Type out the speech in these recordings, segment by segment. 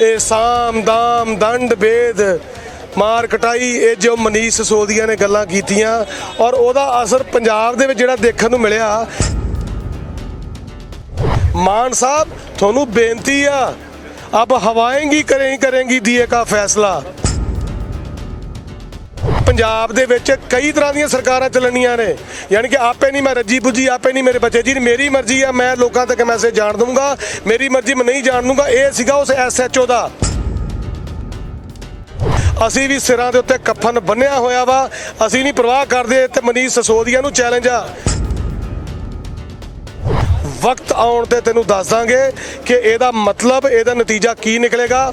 ਇਹ ਸਾਮ ਦਾਮ ਦੰਡ ਭੇਦ ਮਾਰ ਕਟਾਈ, ਇਹ ਜੋ ਮਨੀਸ਼ ਸੋਦੀਆਂ ਨੇ ਗੱਲਾਂ ਕੀਤੀਆਂ ਔਰ ਉਹਦਾ ਅਸਰ ਪੰਜਾਬ ਦੇ ਵਿੱਚ ਜਿਹੜਾ ਦੇਖਣ ਨੂੰ ਮਿਲਿਆ। ਮਾਨ ਸਾਹਿਬ, ਤੁਹਾਨੂੰ ਬੇਨਤੀ ਆ, ਅਬ ਹਵਾਏਂਗੀ ਕਰੇਂਗੀ ਕਰੇਂਗੀ ਦੀਏ ਕਾ ਫੈਸਲਾ। ਪੰਜਾਬ ਦੇ ਵਿੱਚ ਕਈ ਤਰ੍ਹਾਂ ਦੀਆਂ ਸਰਕਾਰਾਂ ਚੱਲਣੀਆਂ ਨੇ। ਯਾਨੀ ਕਿ ਆਪੇ ਨਹੀਂ ਮੈਂ ਰੱਜੀ ਪੁੱਜੀ, ਆਪੇ ਨਹੀਂ ਮੇਰੇ ਬੱਚੇ ਜੀ ਮੇਰੀ ਮਰਜ਼ੀ ਆ, ਮੈਂ ਲੋਕਾਂ ਤੱਕ ਮੈਸੇਜ ਜਾਣ ਦਊਂਗਾ। ਮੇਰੀ ਮਰਜ਼ੀ ਮੈਂ ਨਹੀਂ ਜਾਣ ਦੂੰਗਾ ਇਹ ਸੀਗਾ ਉਸ ਐਸਐਚਓ ਦਾ। ਅਸੀਂ ਵੀ ਸਿਰਾਂ ਦੇ ਉੱਤੇ ਕਫਨ ਬੰਨਿਆ ਹੋਇਆ ਵਾ। ਅਸੀਂ ਨਹੀਂ ਪ੍ਰਵਾਹ ਕਰਦੇ ਤੇ ਮਨੀਸ਼ ਸਸੋਦੀਆ ਨੂੰ ਚੈਲੰਜ ਆ। ਵਕਤ ਆਉਣ ਤੇ ਤੈਨੂੰ ਦੱਸ ਦਾਂਗੇ ਕਿ ਇਹਦਾ ਮਤਲਬ, ਇਹਦਾ ਨਤੀਜਾ ਕੀ ਨਿਕਲੇਗਾ।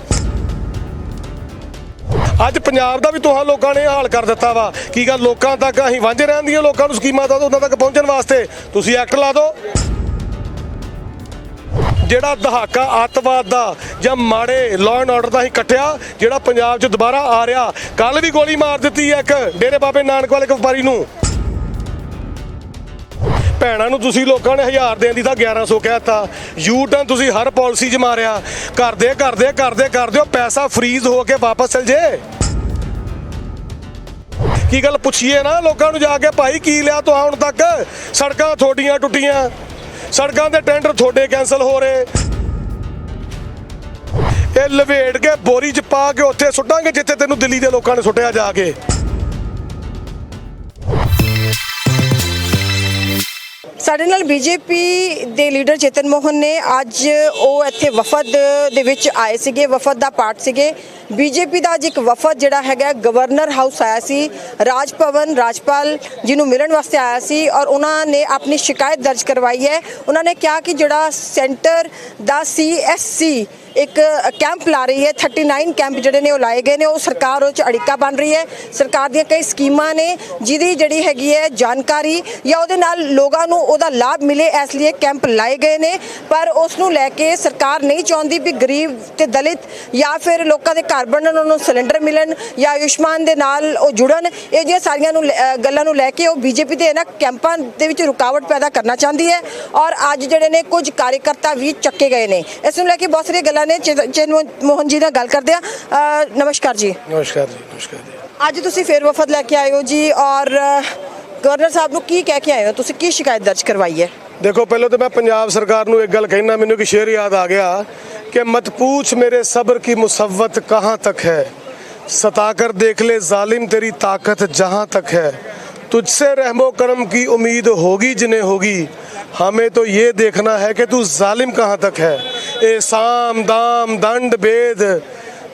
ਅੱਜ ਪੰਜਾਬ ਦਾ ਵੀ ਤੁਹਾਂ ਲੋਕਾਂ ਨੇ ਹਾਲ ਕਰ ਦਿੱਤਾ ਵਾ। ਕੀ ਗੱਲ ਲੋਕਾਂ ਤੱਕ? ਅਸੀਂ ਵਾਂਝੇ ਰਹਿਣ ਦੀਆਂ ਲੋਕਾਂ ਨੂੰ ਸਕੀਮਾਂ ਦਾ ਉਹਨਾਂ ਤੱਕ ਪਹੁੰਚਣ ਵਾਸਤੇ ਤੁਸੀਂ ਐਕਟ ਲਾ ਦਿਓ। ਜਿਹੜਾ ਦਹਾਕਾ ਅੱਤਵਾਦ ਦਾ ਜਾਂ ਮਾੜੇ ਲਾਅ ਐਂਡ ਆਰਡਰ ਦਾ ਹੀ ਕੱਟਿਆ, ਜਿਹੜਾ ਪੰਜਾਬ 'ਚ ਦੁਬਾਰਾ ਆ ਰਿਹਾ। ਕੱਲ ਵੀ ਗੋਲੀ ਮਾਰ ਦਿੱਤੀ ਹੈ ਇੱਕ, ਡੇਰੇ ਬਾਬੇ ਨਾਨਕ ਵਾਲੇ ਇੱਕ ਵਪਾਰੀ ਨੂੰ। ਭੈਣਾਂ ਨੂੰ ਤੁਸੀਂ ਲੋਕਾਂ ਨੇ 1000 ਦੇਣ ਦੀ ਤਾਂ 1100 ਕਹਿਤਾ ਯੂ ਟਰਨ ਤੁਸੀਂ ਹਰ ਪਾਲਿਸੀ 'ਚ ਮਾਰਿਆ। ਕਰਦੇ ਕਰਦੇ ਕਰਦੇ ਕਰਦੇ ਹੋ, ਪੈਸਾ ਫਰੀਜ਼ ਹੋ ਕੇ ਵਾਪਸ ਚਲ ਜੇ। ਕੀ ਗੱਲ ਪੁੱਛੀਏ ਨਾ ਲੋਕਾਂ ਨੂੰ ਜਾ ਕੇ, ਭਾਈ ਕੀ ਲਿਆ ਤੂੰ ਹੁਣ ਤੱਕ? ਸੜਕਾਂ ਥੋਡੀਆਂ ਟੁੱਟੀਆਂ। ਸੜਕਾਂ ਦੇ ਟੈਂਡਰ ਥੋੜੇ ਕੈਨਸਲ ਹੋ ਰਹੇ। ਇਹ ਲਵੇੜ ਕੇ ਬੋਰੀ 'ਚ ਪਾ ਕੇ ਉੱਥੇ ਸੁੱਟਾਂਗੇ ਜਿੱਥੇ ਤੈਨੂੰ ਦਿੱਲੀ ਦੇ ਲੋਕਾਂ ਨੇ ਸੁੱਟਿਆ ਜਾ ਕੇ। ਸਾਡੇ ਨਾਲ ਬੀਜੇਪੀ ਦੇ ਲੀਡਰ ਚੇਤਨ ਮੋਹਨ ਨੇ। ਅੱਜ ਉਹ ਇੱਥੇ ਵਫਦ ਦੇ ਵਿੱਚ ਆਏ ਸੀਗੇ, ਵਫਦ ਦਾ ਪਾਰਟ ਸੀਗੇ। ਬੀਜੇਪੀ ਦਾ ਅੱਜ ਇੱਕ ਵਫਦ ਜਿਹੜਾ ਹੈਗਾ, ਗਵਰਨਰ ਹਾਊਸ ਆਇਆ ਸੀ। ਰਾਜ ਭਵਨ ਰਾਜਪਾਲ ਜੀ ਨੂੰ ਮਿਲਣ ਵਾਸਤੇ ਆਇਆ ਸੀ ਔਰ ਉਹਨਾਂ ਨੇ ਆਪਣੀ ਸ਼ਿਕਾਇਤ ਦਰਜ ਕਰਵਾਈ ਹੈ। ਉਹਨਾਂ ਨੇ ਕਿਹਾ ਕਿ ਜਿਹੜਾ ਸੈਂਟਰ ਦਾ ਸੀਐਸਸੀ ਇੱਕ ਕੈਂਪ ਲਾ ਰਹੀ ਹੈ 39 ਕੈਂਪ ਜਿਹੜੇ ਨੇ ਉਹ ਲਾਏ ਗਏ ਨੇ, ਉਹ ਸਰਕਾਰ ਉਹ ਚ ਅੜਿੱਕਾ ਬਣ ਰਹੀ ਹੈ। ਸਰਕਾਰ ਦੀਆਂ ਕਈ ਸਕੀਮਾਂ ਨੇ, ਜਿਹਦੀ ਜਿਹੜੀ ਹੈਗੀ ਹੈ ਜਾਣਕਾਰੀ ਜਾਂ ਉਹਦੇ ਨਾਲ ਲੋਕਾਂ ਨੂੰ ਉਹਦਾ ਲਾਭ ਮਿਲੇ, ਇਸ ਲਈ ਕੈਂਪ ਲਾਏ ਗਏ ਨੇ। ਪਰ ਉਸ ਨੂੰ ਲੈ ਕੇ ਸਰਕਾਰ ਨਹੀਂ ਚਾਹੁੰਦੀ ਵੀ ਗਰੀਬ ਤੇ ਦਲਿਤ ਜਾਂ ਫਿਰ ਲੋਕਾਂ ਦੇ ਘਰ ਬਣਨ, ਉਹਨਾਂ ਨੂੰ ਸਿਲੰਡਰ ਮਿਲਣ ਜਾਂ ਆਯੁਸ਼ਮਾਨ ਦੇ ਨਾਲ ਉਹ ਜੁੜਨ, ਇਹ ਜਿਹੀਆਂ ਸਾਰੀਆਂ ਨੂੰ ਲੈ- ਗੱਲਾਂ ਨੂੰ ਲੈ ਕੇ ਉਹ ਬੀਜੇਪੀ ਦੇ ਇਹਨਾਂ ਕੈਂਪਾਂ ਦੇ ਵਿੱਚ ਰੁਕਾਵਟ ਪੈਦਾ ਕਰਨਾ ਚਾਹੁੰਦੀ ਹੈ। ਔਰ ਅੱਜ ਜਿਹੜੇ ਨੇ ਕੁਝ ਕਾਰਜਕਰਤਾ ਵੀ ਚੱਕੇ ਗਏ ਨੇ। ਇਸ ਨੂੰ ਲੈ ਕੇ ਬਹੁਤ ਸਾਰੀਆਂ ਗੱਲਾਂ ਨੇ ਚੇਤਨ ਚੇਤਨ ਮੋਹਨ ਜੀ ਨਾਲ ਗੱਲ ਕਰਦੇ ਆ ਨਮਸਕਾਰ ਜੀ ਨਮਸਕਾਰ ਜੀ ਨਮਸਕਾਰ ਜੀ ਅੱਜ ਤੁਸੀਂ ਫੇਰ ਵਫਦ ਲੈ ਕੇ ਆਏ ਹੋ ਜੀ ਔਰ ਅ, ਗਵਰਨਰ ਸਾਹਿਬ ਨੂੰ ਕੀ ਕਹਿ ਕੇ ਆਏ ਹੋ ਤੁਸੀਂ ਕੀ ਸ਼ਿਕਾਇਤ ਦਰਜ ਕਰਵਾਈ ਹੈ ਦੇਖੋ ਪਹਿਲਾਂ ਤਾਂ ਮੈਂ ਪੰਜਾਬ ਸਰਕਾਰ ਨੂੰ ਇੱਕ ਗੱਲ ਕਹਿਣਾ ਮੈਨੂੰ ਕਿ ਸ਼ੇਰ ਯਾਦ ਆ ਗਿਆ ਕਿ ਮਤ पूछ मेरे सब्र की मुसव्वत कहाँ तक है सताकर देख ले जालिम तेरी ताकत जहाँ तक है तुझसे रहमो करम की उम्मीद होगी जिन्हें होगी हमें तो ये देखना है कि तू जालिम कहाँ तक है ਇਹ ਸਾਮ ਦਾਮ ਦੰਡ ਬੇਦ।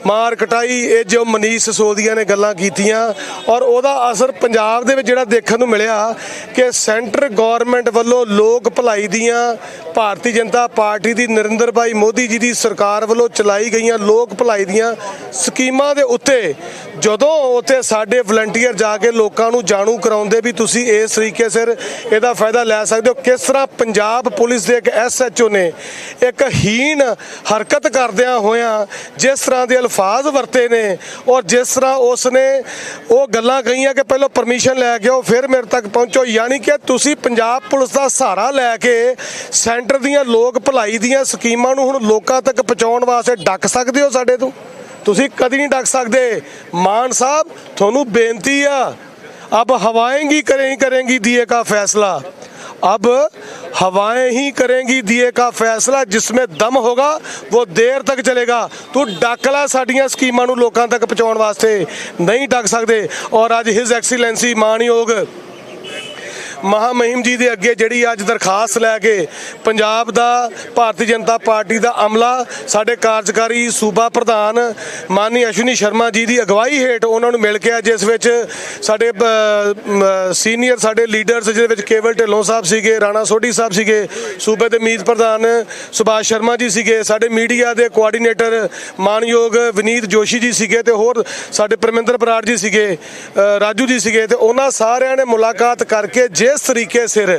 ਮਾਰ ਕਟਾਈ, ਇਹ ਜੋ ਮਨੀਸ਼ ਸੋਦੀਆਂ ਨੇ ਗੱਲਾਂ ਕੀਤੀਆਂ, ਔਰ ਉਹਦਾ ਅਸਰ ਪੰਜਾਬ ਦੇ ਵਿੱਚ ਜਿਹੜਾ ਦੇਖਣ ਨੂੰ ਮਿਲਿਆ ਕਿ ਸੈਂਟਰ ਗਵਰਨਮੈਂਟ ਵੱਲੋਂ ਲੋਕ ਭਲਾਈ ਦੀਆਂ ਭਾਰਤੀ ਜਨਤਾ ਪਾਰਟੀ ਦੀ ਨਰਿੰਦਰ ਭਾਈ ਮੋਦੀ ਜੀ ਦੀ ਸਰਕਾਰ ਵੱਲੋਂ ਚਲਾਈ ਗਈਆਂ ਲੋਕ ਭਲਾਈ ਦੀਆਂ ਸਕੀਮਾਂ ਦੇ ਉੱਤੇ ਜਦੋਂ ਉੱਥੇ ਸਾਡੇ ਵਲੰਟੀਅਰ ਜਾ ਕੇ ਲੋਕਾਂ ਨੂੰ ਜਾਣੂ ਕਰਾਉਂਦੇ ਵੀ ਤੁਸੀਂ ਇਸ ਤਰੀਕੇ ਸਿਰ ਇਹਦਾ ਫਾਇਦਾ ਲੈ ਸਕਦੇ ਹੋ, ਕਿਸ ਤਰ੍ਹਾਂ ਪੰਜਾਬ ਪੁਲਿਸ ਦੇ ਇੱਕ ਐਸਐਚਓ ਨੇ ਇੱਕ ਹੀਣ ਹਰਕਤ ਕਰਦਿਆਂ ਹੋਇਆਂ ਜਿਸ ਤਰ੍ਹਾਂ ਦੇ ਅਲਫਾਜ਼ ਵਰਤੇ ਨੇ ਔਰ ਜਿਸ ਤਰ੍ਹਾਂ ਉਸ ਨੇ ਉਹ ਗੱਲਾਂ ਕਹੀਆਂ ਕਿ ਪਹਿਲਾਂ ਪਰਮਿਸ਼ਨ ਲੈ ਕੇ ਆਓ, ਫਿਰ ਮੇਰੇ ਤੱਕ ਪਹੁੰਚੋ, ਯਾਨੀ ਕਿ ਤੁਸੀਂ ਪੰਜਾਬ ਪੁਲਿਸ ਦਾ ਸਹਾਰਾ ਲੈ ਕੇ ਸੈਂਟਰ ਦੀਆਂ ਲੋਕ ਭਲਾਈ ਦੀਆਂ ਸਕੀਮਾਂ ਨੂੰ ਹੁਣ ਲੋਕਾਂ ਤੱਕ ਪਹੁੰਚਾਉਣ ਵਾਸਤੇ ਡੱਕ ਸਕਦੇ ਹੋ ਸਾਡੇ ਤੋਂ? ਤੁਸੀਂ ਕਦੀ ਨਹੀਂ ਡੱਕ ਸਕਦੇ ਮਾਨ ਸਾਹਿਬ ਤੁਹਾਨੂੰ ਬੇਨਤੀ ਆ ਅਬ ਹਵਾਏਂਗੀ ਕਰੇਂਗੀ ਕਰੇਂਗੀ ਦੀਏ ਕਾ ਫੈਸਲਾ अब हवाएं ही करेंगी दिए का फैसला जिसमें दम होगा वो देर तक चलेगा ਤੂੰ ਡੱਕ ਲੈ ਸਾਡੀਆਂ ਸਕੀਮਾਂ ਨੂੰ ਲੋਕਾਂ ਤੱਕ ਪਹੁੰਚਾਉਣ ਵਾਸਤੇ ਨਹੀਂ ਡੱਕ ਸਕਦੇ ਔਰ ਅੱਜ ਹਿਸ ਐਕਸੀਲੈਂਸੀ ਮਾਨਯੋਗ ਮਹਾ ਜੀ ਦੇ ਅੱਗੇ ਜਿਹੜੀ ਅੱਜ ਦਰਖਾਸਤ ਲੈ ਕੇ ਪੰਜਾਬ ਦਾ, ਭਾਰਤੀ ਜਨਤਾ ਪਾਰਟੀ ਦਾ ਅਮਲਾ, ਸਾਡੇ ਕਾਰਜਕਾਰੀ ਸੂਬਾ ਪ੍ਰਧਾਨ ਮਾਨੀ ਅਸ਼ਵਨੀ ਸ਼ਰਮਾ ਜੀ ਦੀ ਅਗਵਾਈ ਹੇਠ ਉਹਨਾਂ ਨੂੰ ਮਿਲ ਕੇ ਆ ਜਿਸ ਵਿੱਚ ਸਾਡੇ ਸੀਨੀਅਰ ਸਾਡੇ ਲੀਡਰਸ ਜਿਹਦੇ ਵਿੱਚ ਕੇਵਲ ਢਿੱਲੋਂ ਸਾਹਿਬ ਸੀਗੇ, ਰਾਣਾ ਸੋਢੀ ਸਾਹਿਬ ਸੀਗੇ, ਸੂਬੇ ਦੇ ਮੀਤ ਪ੍ਰਧਾਨ ਸੁਭਾਸ਼ ਸ਼ਰਮਾ ਜੀ ਸੀਗੇ, ਸਾਡੇ ਮੀਡੀਆ ਦੇ ਕੋਆਰਡੀਨੇਟਰ ਮਾਨਯੋਗ ਵਿਨੀਤ ਜੋਸ਼ੀ ਜੀ ਸੀਗੇ ਤੇ ਹੋਰ ਸਾਡੇ ਪਰਮਿੰਦਰ ਬਰਾੜ ਜੀ ਸੀਗੇ ਰਾਜੂ ਜੀ ਸੀਗੇ ਤੇ ਉਹਨਾਂ ਸਾਰਿਆਂ ਨੇ ਮੁਲਾਕਾਤ ਕਰਕੇ ਜੇ ਜਿਸ ਤਰੀਕੇ ਸਿਰ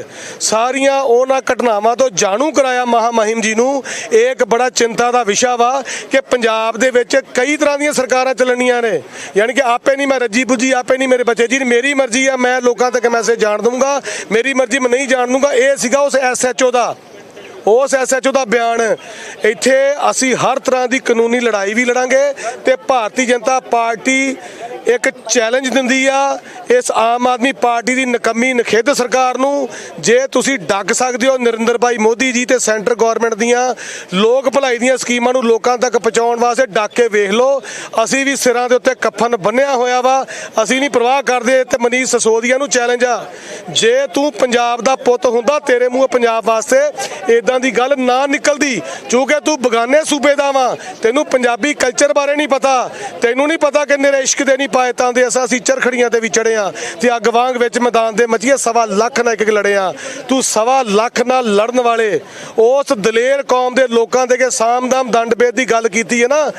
ਸਾਰੀਆਂ ਉਹਨਾਂ ਘਟਨਾਵਾਂ ਤੋਂ ਜਾਣੂ ਕਰਾਇਆ ਮਹਾ ਜੀ ਨੂੰ, ਇਹ ਇੱਕ ਬੜਾ ਚਿੰਤਾ ਦਾ ਵਿਸ਼ਾ ਵਾ ਕਿ ਪੰਜਾਬ ਦੇ ਵਿੱਚ ਕਈ ਤਰ੍ਹਾਂ ਦੀਆਂ ਸਰਕਾਰਾਂ ਚੱਲਣੀਆਂ ਨੇ। ਯਾਨੀ ਕਿ ਆਪੇ ਨਹੀਂ ਮੈਂ ਰੱਜੀ ਬੁੱਜੀ ਆਪੇ ਨਹੀਂ ਮੇਰੇ ਬੱਚੇ ਜੀ, ਮੇਰੀ ਮਰਜ਼ੀ ਆ, ਮੈਂ ਲੋਕਾਂ ਤੱਕ ਮੈਸੇਜ ਜਾਣ ਦਊਂਗਾ, ਮੇਰੀ ਮਰਜ਼ੀ ਮੈਂ ਨਹੀਂ ਜਾਣ ਦੂੰਗਾ ਇਹ ਸੀਗਾ ਉਸ ਐਸਐਚਓ ਦਾ, ਉਸ ਐਸਐਚਓ ਦਾ ਬਿਆਨ। ਇੱਥੇ ਅਸੀਂ ਹਰ ਤਰ੍ਹਾਂ ਦੀ ਕਾਨੂੰਨੀ ਲੜਾਈ ਵੀ ਲੜਾਂਗੇ ਤੇ ਭਾਰਤੀ ਜਨਤਾ ਪਾਰਟੀ ਇੱਕ ਚੈਲੰਜ ਦਿੰਦੀ ਆ, ਇਸ ਆਮ ਆਦਮੀ ਪਾਰਟੀ ਦੀ ਨਕਮੀ ਨਖੇਧ ਸਰਕਾਰ ਨੂੰ। ਜੇ ਤੁਸੀਂ ਡੱਕ ਸਕਦੇ ਹੋ ਨਰਿੰਦਰ ਭਾਈ ਮੋਦੀ ਜੀ ਤੇ ਸੈਂਟਰ ਗਵਰਨਮੈਂਟ ਦੀਆਂ ਲੋਕ ਭਲਾਈ ਦੀਆਂ ਸਕੀਮਾਂ ਨੂੰ ਲੋਕਾਂ ਤੱਕ ਪਹੁੰਚਾਉਣ ਵਾਸਤੇ ਡੱਕ ਕੇ ਵੇਖ ਲਓ। ਅਸੀਂ ਵੀ ਸਿਰਾਂ ਦੇ ਉੱਤੇ ਕਫਨ ਬੰਨਿਆ ਹੋਇਆ ਵਾ। ਅਸੀਂ ਨਹੀਂ ਪਰਵਾਹ ਕਰਦੇ ਤੇ ਮਨੀਸ਼ ਸਸੋਦੀਆ ਨੂੰ ਚੈਲੰਜ ਆ। ਜੇ ਤੂੰ ਪੰਜਾਬ ਦਾ ਪੁੱਤ ਹੁੰਦਾ ਤੇਰੇ ਮੂੰਹ ਪੰਜਾਬ ਵਾਸਤੇ ਇਦਾਂ ਦੀ ਗੱਲ ਨਾ ਨਿਕਲਦੀ, ਕਿਉਂਕਿ ਤੂੰ ਬਗਾਨੇ ਸੂਬੇ ਦਾ ਵਾ। ਤੈਨੂੰ ਪੰਜਾਬੀ ਕਲਚਰ ਬਾਰੇ ਨਹੀਂ ਪਤਾ। ਤੈਨੂੰ ਨਹੀਂ ਪਤਾ ਕਿ ਨਿਰੇਸ਼ਕ ਇਸ਼ਕ ਦੇ ਨਹੀਂ ਪਾਏ ਦੇ ਅਸਾਂ ਅਸੀਂ ਚਰਖੜੀਆਂ ਤੇ ਵੀ ਚੜੇ ਆ ਤੇ ਅੱਗ ਵਾਂਗ ਵਿੱਚ ਮੈਦਾਨ ਦੇ ਮਚੀਏ ਸਵਾ ਲੱਖ ਨਾਲ ਇੱਕ ਇੱਕ ਲੜੇ ਆ ਤੂੰ ਸਵਾ ਲੱਖ ਨਾਲ ਲੜਨ ਵਾਲੇ ਉਸ ਦਲੇਰ ਕੌਮ ਦੇ ਲੋਕਾਂ ਦੇ ਕੇ ਸਾਮਦਾਮ ਦੰਡਭੇਦ ਦੀ ਗੱਲ ਕੀਤੀ ਹੈ ਨਾ,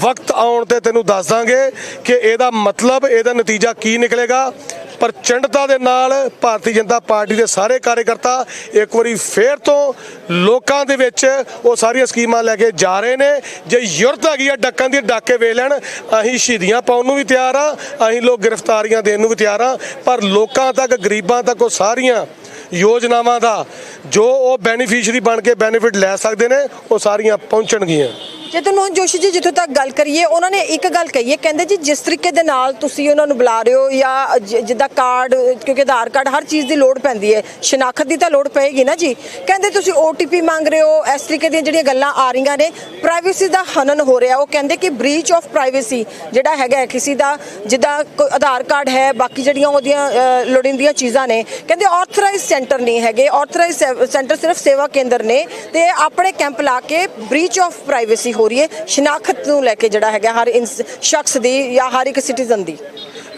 ਵਕਤ ਆਉਣ ਤੇ ਤੈਨੂੰ ਦੱਸ ਦਾਂਗੇ ਕਿ ਇਹਦਾ ਮਤਲਬ, ਇਹਦਾ ਨਤੀਜਾ ਕੀ ਨਿਕਲੇਗਾ? ਪ੍ਰਚੰਡਤਾ ਦੇ ਨਾਲ ਭਾਰਤੀ ਜਨਤਾ ਪਾਰਟੀ ਦੇ ਸਾਰੇ ਕਾਰਜਕਰਤਾ ਇੱਕ ਵਾਰੀ ਫੇਰ ਤੋਂ ਲੋਕਾਂ ਦੇ ਵਿੱਚ ਉਹ ਸਾਰੀਆਂ ਸਕੀਮਾਂ ਲੈ ਕੇ ਜਾ ਰਹੇ ਨੇ। ਜੇ ਯੁਰਤ ਹੈਗੀ ਆ ਡੱਕਾਂ ਦੀ ਡਾਕੇ ਵੇ ਲੈਣ, ਅਸੀਂ ਸ਼ਹੀਦੀਆਂ ਪਾਉਣ ਨੂੰ ਵੀ ਤਿਆਰ ਆ, ਅਸੀਂ ਲੋਕ ਗ੍ਰਿਫਤਾਰੀਆਂ ਦੇਣ ਨੂੰ ਵੀ ਤਿਆਰ ਆ, ਪਰ ਲੋਕਾਂ ਤੱਕ, ਗਰੀਬਾਂ ਤੱਕ ਉਹ ਸਾਰੀਆਂ ਯੋਜਨਾਵਾਂ ਦਾ ਜੋ ਉਹ ਬੈਨੀਫੀਸ਼ਰੀ ਬਣ ਕੇ ਬੈਨੀਫਿਟ ਲੈ ਸਕਦੇ ਨੇ, ਉਹ ਸਾਰੀਆਂ ਪਹੁੰਚਣਗੀਆਂ। ਜਤਨ ਮੋਹਨ ਜੋਸ਼ੀ ਜੀ ਜਿੱਥੋਂ ਤੱਕ ਗੱਲ ਕਰੀਏ ਉਹਨਾਂ ਨੇ ਇੱਕ ਗੱਲ ਕਹੀ ਹੈ ਕਹਿੰਦੇ ਜੀ ਜਿਸ ਤਰੀਕੇ ਦੇ ਨਾਲ ਤੁਸੀਂ ਉਹਨਾਂ ਨੂੰ ਬੁਲਾ ਰਹੇ ਹੋ ਜਾਂ ਜ- ਜਿੱਦਾਂ ਕਾਰਡ ਕਿਉਂਕਿ ਆਧਾਰ ਕਾਰਡ ਹਰ ਚੀਜ਼ ਦੀ ਲੋੜ ਪੈਂਦੀ ਹੈ ਸ਼ਨਾਖਤ ਦੀ ਤਾਂ ਲੋੜ ਪਏਗੀ ਨਾ ਜੀ। ਕਹਿੰਦੇ ਤੁਸੀਂ OTP ਮੰਗ ਰਹੇ ਹੋ ਇਸ ਤਰੀਕੇ ਦੀਆਂ ਜਿਹੜੀਆਂ ਗੱਲਾਂ ਆ ਰਹੀਆਂ ਨੇ ਪ੍ਰਾਈਵੇਸੀ ਦਾ ਹਨਨ ਹੋ ਰਿਹਾ ਉਹ ਕਹਿੰਦੇ ਕਿ ਬ੍ਰੀਚ ਆਫ ਪ੍ਰਾਈਵੇਸੀ ਜਿਹੜਾ ਹੈਗਾ ਹੈ ਕਿਸੇ ਦਾ ਜਿੱਦਾਂ ਕੋਈ ਆਧਾਰ ਕਾਰਡ ਹੈ ਬਾਕੀ ਜਿਹੜੀਆਂ ਉਹਦੀਆਂ ਅ, ਲੋੜੀਂਦੀਆਂ ਚੀਜ਼ਾਂ ਨੇ ਕਹਿੰਦੇ ਆਥੋਰਾਈਜ਼ ਸੈਂਟਰ ਨਹੀਂ ਹੈਗੇ ਆਥੋਰਾਈਜ਼ ਸੈਂਟਰ ਸਿਰਫ ਸੇਵਾ ਕੇਂਦਰ ਨੇ ਤੇ ਆਪਣੇ ਕੈਂਪ ਲਾ ਕੇ ਬ੍ਰੀਚ ਆਫ ਪ੍ਰਾਈਵੇਸੀ ਹੋ ਰਹੀ ਹੈ, ਸ਼ਨਾਖਤ ਨੂੰ ਲੈ ਕੇ ਜਿਹੜਾ ਹੈਗਾ ਹਰ ਸ਼ਖਸ ਦੀ ਜਾਂ ਹਰ ਇੱਕ ਸਿਟੀਜ਼ਨ ਦੀ।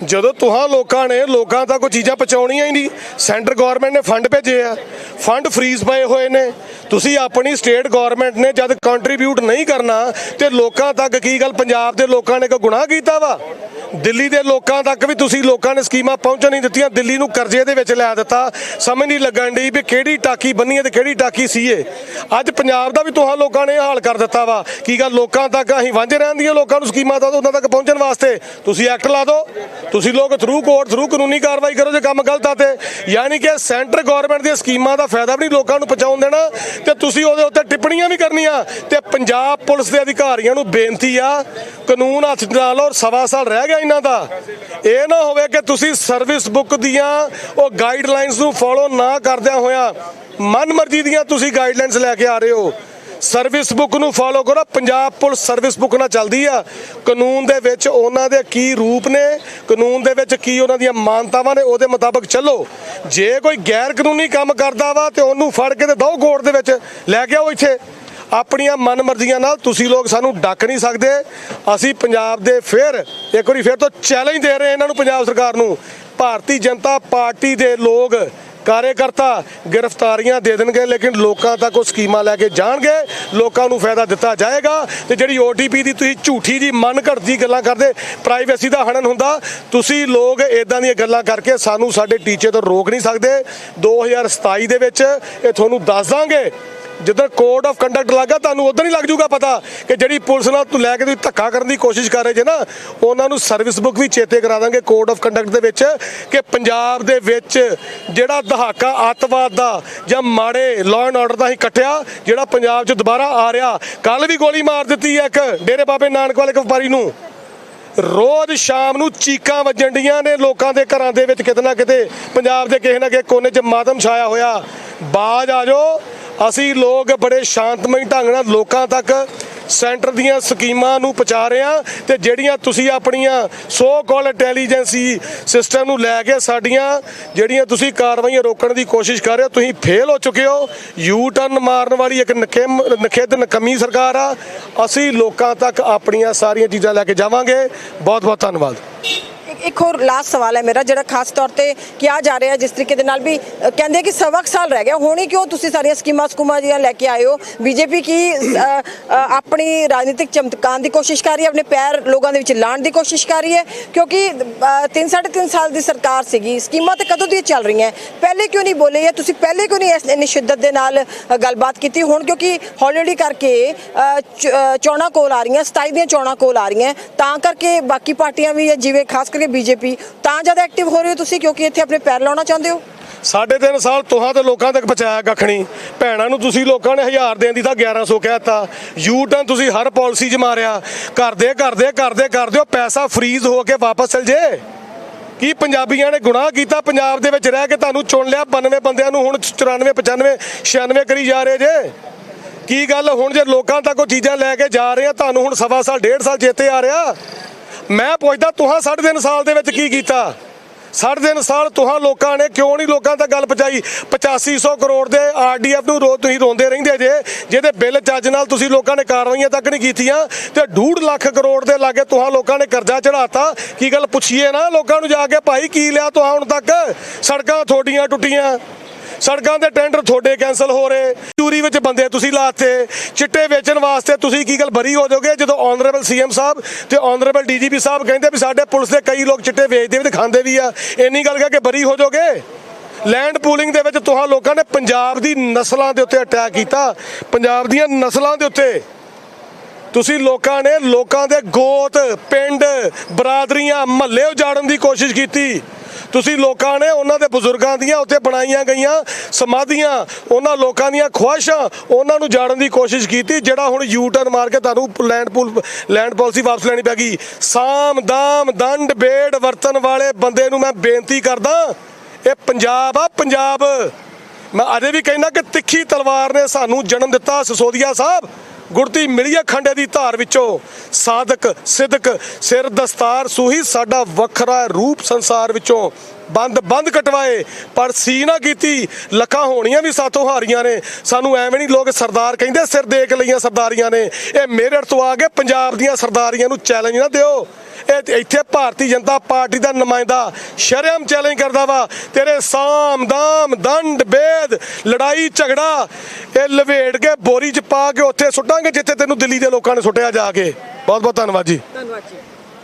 ਜਦੋਂ ਤੁਹਾਂ ਲੋਕਾਂ ਨੇ ਲੋਕਾਂ ਤੱਕ ਕੋਈ ਚੀਜ਼ਾਂ ਪਹੁੰਚਾਉਣੀਆਂ ਹੀ ਨਹੀਂ, ਸੈਂਟਰ ਗਵਰਨਮੈਂਟ ਨੇ ਫੰਡ ਭੇਜੇ ਆ, ਫੰਡ ਫਰੀਜ਼ ਪਏ ਹੋਏ ਨੇ। ਤੁਸੀਂ ਆਪਣੀ ਸਟੇਟ ਗਵਰਨਮੈਂਟ ਨੇ ਜਦ ਕੰਟਰੀਬਿਊਟ ਨਹੀਂ ਕਰਨਾ, ਤੇ ਲੋਕਾਂ ਤੱਕ ਕੀ ਗੱਲ ਪੰਜਾਬ ਦੇ ਲੋਕਾਂ ਨੇ ਕੋਈ ਗੁਨਾਹ ਕੀਤਾ ਵਾ? ਦਿੱਲੀ ਦੇ ਲੋਕਾਂ ਤੱਕ ਵੀ ਤੁਸੀਂ ਲੋਕਾਂ ਨੇ ਸਕੀਮਾਂ ਪਹੁੰਚਣ ਨਹੀਂ ਦਿੱਤੀਆਂ। ਦਿੱਲੀ ਨੂੰ ਕਰਜ਼ੇ ਦੇ ਵਿੱਚ ਲੈ ਦਿੱਤਾ। ਸਮਝ ਨਹੀਂ ਲੱਗਣ ਡਈ ਵੀ ਕਿਹੜੀ ਟਾਕੀ ਬੰਨੀ ਹੈ ਤੇ ਕਿਹੜੀ ਟਾਕੀ ਸੀਏ ਅੱਜ ਪੰਜਾਬ ਦਾ ਵੀ ਤੁਹਾਂ ਲੋਕਾਂ ਨੇ ਹਾਲ ਕਰ ਦਿੱਤਾ ਵਾ। ਕੀ ਗੱਲ? ਲੋਕਾਂ ਤੱਕ ਅਸੀਂ ਵਾਂਝੇ ਰਹਿੰਦੀਆਂ ਲੋਕਾਂ ਨੂੰ ਸਕੀਮਾਂ ਦਾ ਉਹਨਾਂ ਤੱਕ ਪਹੁੰਚਣ ਵਾਸਤੇ ਤੁਸੀਂ ਐਕਟ ਲਾ ਦਿਓ। ਤੁਸੀਂ ਲੋਕ ਥਰੂ ਕੋਰਟ ਥਰੂ ਕਾਨੂੰਨੀ ਕਾਰਵਾਈ ਕਰੋ ਜੇ ਕੰਮ ਗਲਤ ਆ ਤੇ। ਯਾਨੀ ਕਿ ਸੈਂਟਰ ਗਵਰਨਮੈਂਟ ਦੀਆਂ ਸਕੀਮਾਂ ਦਾ ਫਾਇਦਾ ਵੀ ਨਹੀਂ ਲੋਕਾਂ ਨੂੰ ਪਹੁੰਚਾਉਣ ਦੇਣਾ। ਤੇ ਤੁਸੀਂ ਉਹਦੇ ਉੱਤੇ ਟਿੱਪਣੀਆਂ ਵੀ ਕਰਨੀਆਂ। ਤੇ ਪੰਜਾਬ ਪੁਲਿਸ ਦੇ ਅਧਿਕਾਰੀਆਂ ਨੂੰ ਬੇਨਤੀ ਆ, ਕਾਨੂੰਨ ਹੱਥ ਨਾਲ ਔਰ ਸਵਾ ਸਾਲ ਰਹਿ ਗਿਆ ਇਹਨਾਂ ਦਾ। ਇਹ ਨਾ ਹੋਵੇ ਕਿ ਤੁਸੀਂ ਸਰਵਿਸ ਬੁੱਕ ਦੀਆਂ ਉਹ ਗਾਈਡਲਾਈਨਸ ਨੂੰ ਫੋਲੋ ਨਾ ਕਰਦਿਆਂ ਹੋਇਆਂ ਮਨਮਰਜ਼ੀ ਦੀਆਂ ਤੁਸੀਂ ਗਾਈਡਲਾਈਨਸ ਲੈ ਕੇ ਆ ਰਹੇ ਹੋ। ਸਰਵਿਸ ਬੁੱਕ ਨੂੰ ਫੋਲੋ ਕਰੋ। ਪੰਜਾਬ ਪੁਲਿਸ ਸਰਵਿਸ ਬੁੱਕ ਨਾਲ ਚੱਲਦੀ ਆ। ਕਾਨੂੰਨ ਦੇ ਵਿੱਚ ਉਹਨਾਂ ਦੇ ਕੀ ਰੂਪ ਨੇ, ਕਾਨੂੰਨ ਦੇ ਵਿੱਚ ਕੀ ਉਹਨਾਂ ਦੀਆਂ ਮਾਨਤਾਵਾਂ ਨੇ, ਉਹਦੇ ਮੁਤਾਬਕ ਚੱਲੋ। ਜੇ ਕੋਈ ਗੈਰ ਕਾਨੂੰਨੀ ਕੰਮ ਕਰਦਾ ਵਾ ਤੇ ਉਹਨੂੰ ਫੜ ਕੇ ਤੇ ਦੋ ਕੋਰਟ ਦੇ ਵਿੱਚ ਲੈ ਕੇ ਆਓ ਇੱਥੇ। ਆਪਣੀਆਂ ਮਨਮਰਜ਼ੀਆਂ ਨਾਲ ਤੁਸੀਂ ਲੋਕ ਸਾਨੂੰ ਡੱਕ ਨਹੀਂ ਸਕਦੇ। ਅਸੀਂ ਪੰਜਾਬ ਦੇ ਫਿਰ ਇੱਕ ਵਾਰੀ ਫਿਰ ਤੋਂ ਚੈਲੰਜ ਦੇ ਰਹੇ ਇਹਨਾਂ ਨੂੰ ਪੰਜਾਬ ਸਰਕਾਰ ਨੂੰ। ਭਾਰਤੀ ਜਨਤਾ ਪਾਰਟੀ ਦੇ ਲੋਕ ਕਾਰਜਕਰਤਾ ਗ੍ਰਿਫਤਾਰੀਆਂ ਦੇ ਦੇਣਗੇ, ਲੇਕਿਨ ਲੋਕਾਂ ਤੱਕ ਉਹ ਸਕੀਮਾਂ ਲੈ ਕੇ ਜਾਣਗੇ। ਲੋਕਾਂ ਨੂੰ ਫਾਇਦਾ ਦਿੱਤਾ ਜਾਏਗਾ ਤੇ ਜਿਹੜੀ OTP ਦੀ ਤੁਸੀਂ ਝੂਠੀ ਜੀ ਮਨ ਘੜਦੀ ਗੱਲਾਂ ਕਰਦੇ ਪ੍ਰਾਈਵੇਸੀ ਦਾ ਹਣਨ ਹੁੰਦਾ, ਤੁਸੀਂ ਲੋਕ ਇਦਾਂ ਦੀਆਂ ਗੱਲਾਂ ਕਰਕੇ ਸਾਨੂੰ ਸਾਡੇ ਟੀਚੇ ਤੋਂ ਰੋਕ ਨਹੀਂ ਸਕਦੇ। 2027 ਦੇ ਵਿੱਚ ਇਹ ਤੁਹਾਨੂੰ ਦੱਸ ਦਾਂਗੇ ਜਦੋਂ ਕੋਡ ਆਫ ਕੰਡਕਟ ਲੱਗਾ, ਤੁਹਾਨੂੰ ਉਦੋਂ ਹੀ ਲੱਗ ਜੂਗਾ ਪਤਾ ਕਿ ਜਿਹੜੀ ਪੁਲਿਸ ਨਾਲ ਤੂੰ ਲੈ ਕੇ ਤੁਸੀਂ ਧੱਕਾ ਕਰਨ ਦੀ ਕੋਸ਼ਿਸ਼ ਕਰ ਰਹੇ ਜੇ ਨਾ, ਉਹਨਾਂ ਨੂੰ ਸਰਵਿਸ ਬੁੱਕ ਵੀ ਚੇਤੇ ਕਰਾ ਦਾਂਗੇ ਕੋਡ ਆਫ ਕੰਡਕਟ ਦੇ ਵਿੱਚ ਕਿ ਪੰਜਾਬ ਦੇ ਵਿੱਚ ਜਿਹੜਾ ਦਹਾਕਾ ਅੱਤਵਾਦ ਦਾ ਜਾਂ ਮਾੜੇ ਲਾਅ ਐਂਡ ਆਰਡਰ ਦਾ ਹੀ ਕੱਟਿਆ, ਜਿਹੜਾ ਪੰਜਾਬ 'ਚ ਦੁਬਾਰਾ ਆ ਰਿਹਾ। ਕੱਲ ਵੀ ਗੋਲੀ ਮਾਰ ਦਿੱਤੀ ਹੈ ਇੱਕ, ਡੇਰੇ ਬਾਬੇ ਨਾਨਕ ਵਾਲੇ ਵਪਾਰੀ ਨੂੰ। ਰੋਜ਼ ਸ਼ਾਮ ਨੂੰ ਚੀਕਾਂ ਵੱਜਣ ਡੀਆਂ ਨੇ ਲੋਕਾਂ ਦੇ ਘਰਾਂ ਦੇ ਵਿੱਚ ਕਿਤੇ ਨਾ ਕਿਤੇ, ਪੰਜਾਬ ਦੇ ਕਿਸੇ ਨਾ ਕਿਸੇ ਕੋਨੇ 'ਚ ਮਾਤਮ ਛਾਇਆ ਹੋਇਆ। ਬਾਜ ਆ ਜਾਓ। ਅਸੀਂ ਲੋਕ ਬੜੇ ਸ਼ਾਂਤਮਈ ਢੰਗ ਨਾਲ ਲੋਕਾਂ ਤੱਕ ਸੈਂਟਰ ਦੀਆਂ ਸਕੀਮਾਂ ਨੂੰ ਪਹੁੰਚਾ ਰਹੇ ਹਾਂ ਤੇ ਜਿਹੜੀਆਂ ਤੁਸੀਂ ਆਪਣੀਆਂ ਸੋ ਕਾਲ ਇੰਟੈਲੀਜੈਂਸੀ ਸਿਸਟਮ ਨੂੰ ਲੈ ਕੇ ਸਾਡੀਆਂ ਜਿਹੜੀਆਂ ਤੁਸੀਂ ਕਾਰਵਾਈਆਂ ਰੋਕਣ ਦੀ ਕੋਸ਼ਿਸ਼ ਕਰ ਰਹੇ ਹੋ, ਤੁਸੀਂ ਫੇਲ ਹੋ ਚੁੱਕੇ ਹੋ। ਯੂ ਟਰਨ ਮਾਰਨ ਵਾਲੀ ਇੱਕ ਨਕਮ ਨਖੇਦ ਨਕਮੀ ਸਰਕਾਰ ਆ। ਅਸੀਂ ਲੋਕਾਂ ਤੱਕ ਆਪਣੀਆਂ ਸਾਰੀਆਂ ਚੀਜ਼ਾਂ ਲੈ ਕੇ ਜਾਵਾਂਗੇ। ਬਹੁਤ ਬਹੁਤ ਧੰਨਵਾਦ। ਇੱਕ- ਹੋਰ ਲਾਸਟ ਸਵਾਲ ਹੈ ਮੇਰਾ ਜਿਹੜਾ ਖਾਸ ਤੌਰ ਤੇ ਕਿਹਾ ਜਾ ਰਿਹਾ ਜਿਸ ਤਰੀਕੇ ਦੇ ਨਾਲ ਵੀ ਕਹਿੰਦੇ ਕਿ ਸਵਾ ਕੁ ਸਾਲ ਰਹਿ ਗਿਆ। ਹੋਣੀ ਕਿਉਂ ਤੁਸੀਂ ਸਾਰੀਆਂ ਸਕੀਮਾਂ ਸਕੂਮਾਂ ਜਿਹੀਆਂ ਲੈ ਕੇ ਆਏ ਹੋ? ਬੀਜੇਪੀ ਕੀ ਅ, ਅ, ਆਪਣੀ ਰਾਜਨੀਤਿਕ ਚਮਤਕਾਨ ਦੀ ਕੋਸ਼ਿਸ਼ ਕਰ ਰਹੀ ਹੈ? ਆਪਣੇ ਪੈਰ ਲੋਕਾਂ ਦੇ ਵਿੱਚ ਲਾਣ ਦੀ ਕੋਸ਼ਿਸ਼ ਕਰ ਰਹੀ ਹੈ? ਕਿਉਂਕਿ 3.5 ਸਾਲ ਦੀ ਸਰਕਾਰ ਸੀਗੀ ਸਕੀਮਾਂ ਤੇ ਕਦੋਂ ਦੀਆਂ ਚੱਲ ਰਹੀਆਂ? ਪਹਿਲੇ ਕਿਉਂ ਨਹੀਂ ਬੋਲੇ ਜਾਂ ਤੁਸੀਂ ਪਹਿਲੇ ਕਿਉਂ ਨਹੀਂ ਇਸ ਇੰਨੀ ਸ਼ਿੱਦਤ ਦੇ ਨਾਲ ਗੱਲਬਾਤ ਕੀਤੀ? ਹੁਣ ਕਿਉਂਕਿ ਹੌਲੀ ਕਰਕੇ ਚੋਣਾਂ ਕੋਲ ਆ ਰਹੀਆਂ 27 ਦੀਆਂ ਚੋਣਾਂ ਕੋਲ ਆ ਰਹੀਆਂ। ਤਾਂ ਕਰਕੇ ਬਾਕੀ ਪਾਰਟੀਆਂ ਵੀ ਜਿਵੇਂ ਖਾਸ ਕਰਕੇ ਬੀਜੇਪੀ, ਤਾਂ ਜ਼ਿਆਦਾ ਐਕਟਿਵ ਹੋ ਰਹੇ ਹੋ ਤੁਸੀਂ ਕਿਉਂਕਿ ਇੱਥੇ ਆਪਣੇ ਪੈਰ ਲਾਉਣਾ ਚਾਹੁੰਦੇ ਹੋ? ਸਾਢੇ ਤਿੰਨ ਸਾਲ ਤੁਹਾਂ ਤੇ ਲੋਕਾਂ ਤੱਕ ਪਹੁੰਚਾਇਆ ਕੱਖ ਭੈਣਾਂ ਨੂੰ ਤੁਸੀਂ ਲੋਕਾਂ ਨੇ 1000 ਦੇਣ ਦੀ ਤਾਂ 1100 ਕਹਿਤਾ ਯੂ ਟਰਨ ਤੁਸੀਂ ਹਰ ਪਾਲਿਸੀ 'ਚ ਮਾਰਿਆ। ਕਰਦੇ ਕਰਦੇ ਕਰਦੇ ਕਰਦੇ ਉਹ ਪੈਸਾ ਫਰੀਜ਼ ਹੋ ਕੇ ਵਾਪਸ ਚਲ ਜੇ। ਕੀ ਪੰਜਾਬੀਆਂ ਨੇ ਗੁਨਾਹ ਕੀਤਾ? ਪੰਜਾਬ ਦੇ ਵਿੱਚ ਰਹਿ ਕੇ ਤੁਹਾਨੂੰ ਚੁਣ ਲਿਆ 92 ਬੰਦਿਆਂ ਨੂੰ ਹੁਣ 94 95 96 ਕਰੀ ਜਾ ਰਹੇ ਜੇ। ਕੀ ਗੱਲ? ਹੁਣ ਜੇ ਲੋਕਾਂ ਤੱਕ ਉਹ ਚੀਜ਼ਾਂ ਲੈ ਕੇ ਜਾ ਰਹੇ ਆ, ਤੁਹਾਨੂੰ ਹੁਣ ਸਵਾ ਸਾਲ, ਡੇਢ ਸਾਲ ਚੇਤੇ ਆ ਰਿਹਾ। ਮੈਂ ਪੁੱਛਦਾ, ਤੁਹਾਂ ਸਾਢੇ ਤਿੰਨ ਸਾਲ ਦੇ ਵਿੱਚ ਕੀ ਕੀਤਾ? ਸਾਢੇ ਤਿੰਨ ਸਾਲ ਤੁਹਾਂ ਲੋਕਾਂ ਨੇ ਕਿਉਂ ਨਹੀਂ ਲੋਕਾਂ ਤੱਕ ਗੱਲ ਪਹੁੰਚਾਈ? 8500 ਕਰੋੜ ਦੇ ਆਰਡੀਐਫ ਨੂੰ ਰੋ, ਤੁਸੀਂ ਰੋਂਦੇ ਰਹਿੰਦੇ ਜੇ, ਜਿਹਦੇ ਬਿੱਲ ਚੱਜ ਨਾਲ ਤੁਸੀਂ ਲੋਕਾਂ ਨੇ ਕਾਰਵਾਈਆਂ ਤੱਕ ਨਹੀਂ ਕੀਤੀਆਂ, ਤੇ 2.5 ਲੱਖ ਕਰੋੜ ਦੇ ਲਾਗੇ ਤੁਹਾਂ ਲੋਕਾਂ ਨੇ ਕਰਜ਼ਾ ਚੜਾਤਾ ਕੀ ਗੱਲ ਪੁੱਛੀਏ ਨਾ ਲੋਕਾਂ ਨੂੰ ਜਾ ਕੇ, ਭਾਈ ਕੀ ਲਿਆ ਤੁਹਾਂ ਹੁਣ ਤੱਕ? ਸੜਕਾਂ ਥੋਡੀਆਂ ਟੁੱਟੀਆਂ। ਸੜਕਾਂ ਦੇ ਟੈਂਡਰ ਤੁਹਾਡੇ ਕੈਨਸਲ ਹੋ ਰਹੇ। ਚੂਰੀ ਵਿੱਚ ਬੰਦੇ ਤੁਸੀਂ ਲਾਤੇ। ਚਿੱਟੇ ਵੇਚਣ ਵਾਸਤੇ ਤੁਸੀਂ ਕੀ ਗੱਲ ਬਰੀ ਹੋ ਜਾਓਗੇ? ਜਦੋਂ ਆਨਰੇਬਲ ਸੀਐਮ ਸਾਹਿਬ ਤੇ ਆਨਰੇਬਲ ਡੀਜੀਪੀ ਸਾਹਿਬ ਕਹਿੰਦੇ ਵੀ ਸਾਡੇ ਪੁਲਿਸ ਦੇ ਕਈ ਲੋਕ ਚਿੱਟੇ ਵੇਚਦੇ ਵੀ ਤੇ ਖਾਂਦੇ ਵੀ ਆ। ਇੰਨੀ ਗੱਲ ਕਹਿ ਕੇ ਬਰੀ ਹੋ ਜਾਓਗੇ? ਲੈਂਡ ਪੂਲਿੰਗ ਦੇ ਵਿੱਚ ਤੁਹਾਂ ਲੋਕਾਂ ਨੇ ਪੰਜਾਬ ਦੀ ਨਸਲਾਂ ਦੇ ਉੱਤੇ ਅਟੈਕ ਕੀਤਾ। ਪੰਜਾਬ ਦੀਆਂ ਨਸਲਾਂ ਦੇ ਉੱਤੇ। ਤੁਸੀਂ ਲੋਕਾਂ ਨੇ ਲੋਕਾਂ ਦੇ ਗੋਤ, ਪਿੰਡ, ਬਰਾਦਰੀਆਂ, ਮਹੱਲੇ ਉਜਾੜਨ ਦੀ ਕੋਸ਼ਿਸ਼ ਕੀਤੀ। ਤੁਸੀਂ ਲੋਕਾਂ ਨੇ ਉਹਨਾਂ ਦੇ ਬਜ਼ੁਰਗਾਂ ਦੀਆਂ ਉੱਥੇ ਬਣਾਈਆਂ ਗਈਆਂ ਸਮਾਧੀਆਂ, ਉਹਨਾਂ ਲੋਕਾਂ ਦੀਆਂ ਖੁਆਇਸ਼ਾਂ, ਉਹਨਾਂ ਨੂੰ ਜਾਣਨ ਦੀ ਕੋਸ਼ਿਸ਼ ਕੀਤੀ, ਜਿਹੜਾ ਹੁਣ ਯੂ ਟਰਨ ਮਾਰ ਕੇ ਤੁਹਾਨੂੰ ਲੈਂਡ ਪੂਲ, ਲੈਂਡ ਪਾਲਿਸੀ ਵਾਪਸ ਲੈਣੀ ਪੈ ਗਈ। ਸਾਮ ਦਾਮ ਦੰਡ ਬੇੜ ਵਰਤਨ ਵਾਲੇ ਬੰਦੇ ਨੂੰ ਮੈਂ ਬੇਨਤੀ ਕਰਦਾ, ਇਹ ਪੰਜਾਬ ਆ, ਪੰਜਾਬ। ਮੈਂ ਅਜੇ ਵੀ ਕਹਿੰਦਾ ਕਿ ਤਿੱਖੀ ਤਲਵਾਰ ਨੇ ਸਾਨੂੰ ਜਨਮ ਦਿੱਤਾ, ਸਸੋਦੀਆ ਸਾਹਿਬ। ਗੁਰਤੀ ਮਿਲੀ ਹੈ ਖੰਡੇ ਦੀ ਧਾਰ ਵਿੱਚੋਂ। ਸਾਧਕ ਸਿਦਕ ਸਿਰ ਦਸਤਾਰ ਸੂਹੀ ਸਾਡਾ ਵੱਖਰਾ ਰੂਪ ਸੰਸਾਰ ਵਿੱਚੋਂ ਬੰਦ ਬੰਦ ਕਟਵਾਏ। ਪਰ ਸੀ ਨਾ ਕੀਤੀ, ਲੱਖਾਂ ਹੋਣੀਆਂ ਵੀ ਸਾਥੋਂ ਹਾਰੀਆਂ ਨੇ। ਸਾਨੂੰ ਐਵੇਂ ਨਹੀਂ ਲੋਕ ਸਰਦਾਰ ਕਹਿੰਦੇ ਸਿਰ ਦੇਖ ਲਈਆਂ ਸਰਦਾਰੀਆਂ ਨੇ। ਇਹ ਮੇਰਠ ਤੋਂ ਆ ਕੇ ਪੰਜਾਬ ਦੀਆਂ ਸਰਦਾਰੀਆਂ ਨੂੰ ਚੈਲੰਜ ਨਾ ਦਿਓ। ਇੱਥੇ ਭਾਰਤੀ ਜਨਤਾ ਪਾਰਟੀ ਦਾ ਨੁਮਾਇੰਦਾ ਸ਼ਰਮ ਚੈਲੰਜ ਕਰਦਾ ਵਾ। ਤੇਰੇ ਸਾਮ ਦਾਮ ਦੰਡ ਬੇਦ ਲੜਾਈ ਝਗੜਾ ਇਹ ਲਵੇੜ ਕੇ ਬੋਰੀ 'ਚ ਪਾ ਕੇ ਉੱਥੇ ਸੁੱਟਾਂਗੇ ਜਿੱਥੇ ਤੈਨੂੰ ਦਿੱਲੀ ਦੇ ਲੋਕਾਂ ਨੇ ਸੁੱਟਿਆ ਜਾ ਕੇ। ਬਹੁਤ ਬਹੁਤ ਧੰਨਵਾਦ ਜੀ। ਧੰਨਵਾਦ ਜੀ।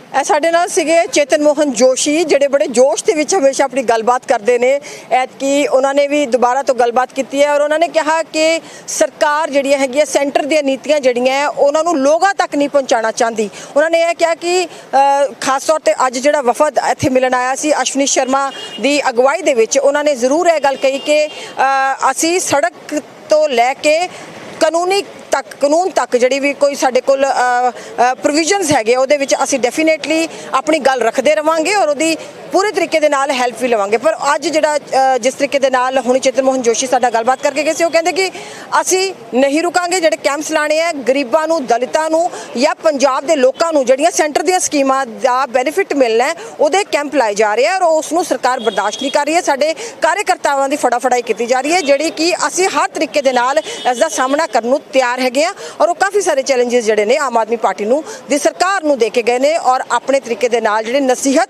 ਇਹ ਸਾਡੇ ਨਾਲ ਸੀਗੇ ਚੇਤਨ ਮੋਹਨ ਜੋਸ਼ੀ, ਜਿਹੜੇ ਬੜੇ ਜੋਸ਼ ਦੇ ਵਿੱਚ ਹਮੇਸ਼ਾ ਆਪਣੀ ਗੱਲਬਾਤ ਕਰਦੇ ਨੇ। ਐਤਕੀ ਉਹਨਾਂ ਨੇ ਵੀ ਦੁਬਾਰਾ ਤੋਂ ਗੱਲਬਾਤ ਕੀਤੀ ਹੈ ਔਰ ਉਹਨਾਂ ਨੇ ਕਿਹਾ ਕਿ ਸਰਕਾਰ ਜਿਹੜੀਆਂ ਹੈਗੀਆਂ ਸੈਂਟਰ ਦੀਆਂ ਨੀਤੀਆਂ ਜਿਹੜੀਆਂ ਉਹਨਾਂ ਨੂੰ ਲੋਕਾਂ ਤੱਕ ਨਹੀਂ ਪਹੁੰਚਾਉਣਾ ਚਾਹੁੰਦੀ। ਉਹਨਾਂ ਨੇ ਇਹ ਕਿਹਾ ਕਿ ਖਾਸ ਤੌਰ ਤੇ ਅੱਜ ਜਿਹੜਾ ਵਫਦ ਇੱਥੇ ਮਿਲਣ ਆਇਆ ਸੀ, ਅਸ਼ਵਨੀ ਸ਼ਰਮਾ ਦੀ ਅਗਵਾਈ ਦੇ ਵਿੱਚ, ਉਹਨਾਂ ਨੇ ਜ਼ਰੂਰ ਇਹ ਗੱਲ ਕਹੀ ਕਿ ਅਸੀਂ ਸੜਕ ਤੋਂ ਲੈ ਕੇ ਕਾਨੂੰਨੀ ਤੱਕ ਕਾਨੂੰਨ ਤੱਕ ਜਿਹੜੀ ਵੀ ਕੋਈ ਸਾਡੇ ਕੋਲ ਪ੍ਰੋਵੀਜ਼ਨਸ ਹੈਗੇ ਆ, ਉਹਦੇ ਵਿੱਚ ਅਸੀਂ ਡੈਫੀਨੇਟਲੀ ਆਪਣੀ ਗੱਲ ਰੱਖਦੇ ਰਵਾਂਗੇ ਔਰ ਉਹਦੀ ਪੂਰੇ ਤਰੀਕੇ ਦੇ ਨਾਲ ਹੈਲਪ ਵੀ ਲਵਾਂਗੇ। ਪਰ ਅੱਜ ਜਿਹੜਾ ਜਿਸ ਤਰੀਕੇ ਦੇ ਨਾਲ ਹੁਣ ਚੇਤਨ ਮੋਹਨ ਜੋਸ਼ੀ ਸਾਡਾ ਗੱਲਬਾਤ ਕਰਕੇ ਗਏ ਸੀ, ਉਹ ਕਹਿੰਦੇ ਕਿ ਅਸੀਂ ਨਹੀਂ ਰੁਕਾਂਗੇ, ਜਿਹੜੇ ਕੈਂਪਸ ਲਾਣੇ ਆ, ਗਰੀਬਾਂ ਨੂੰ, ਦਲਿਤਾਂ ਨੂੰ ਜਾਂ ਪੰਜਾਬ ਦੇ ਲੋਕਾਂ ਨੂੰ ਜਿਹੜੀਆਂ ਸੈਂਟਰ ਦੀਆਂ ਸਕੀਮਾਂ ਦਾ ਬੈਨੀਫਿਟ ਮਿਲਣਾ ਉਹਦੇ ਕੈਂਪ ਲਾਏ ਜਾ ਰਹੇ ਆ ਔਰ ਉਸ ਨੂੰ ਸਰਕਾਰ ਬਰਦਾਸ਼ਤ ਨਹੀਂ ਕਰ ਰਹੀ ਹੈ। ਸਾਡੇ ਕਾਰਜਕਰਤਾਵਾਂ ਦੀ ਫੜਾਫੜਾਈ ਕੀਤੀ ਜਾ ਰਹੀ ਹੈ, ਜਿਹੜੀ ਕਿ ਅਸੀਂ ਹਰ ਤਰੀਕੇ ਦੇ ਨਾਲ ਇਸ ਦਾ ਸਾਹਮਣਾ ਕਰਨ ਨੂੰ ਤਿਆਰ ਹੈਗੇ ਆ ਔਰ ਉਹ ਕਾਫੀ ਸਾਰੇ ਚੈਲੰਜਸ ਜਿਹੜੇ ਨੇ ਆਮ ਆਦਮੀ ਪਾਰਟੀ ਨੂੰ, ਦੀ ਸਰਕਾਰ ਨੂੰ ਦੇ ਕੇ ਗਏ ਨੇ ਔਰ ਆਪਣੇ ਤਰੀਕੇ ਦੇ ਨਾਲ ਜਿਹੜੇ ਨਸੀਹਤ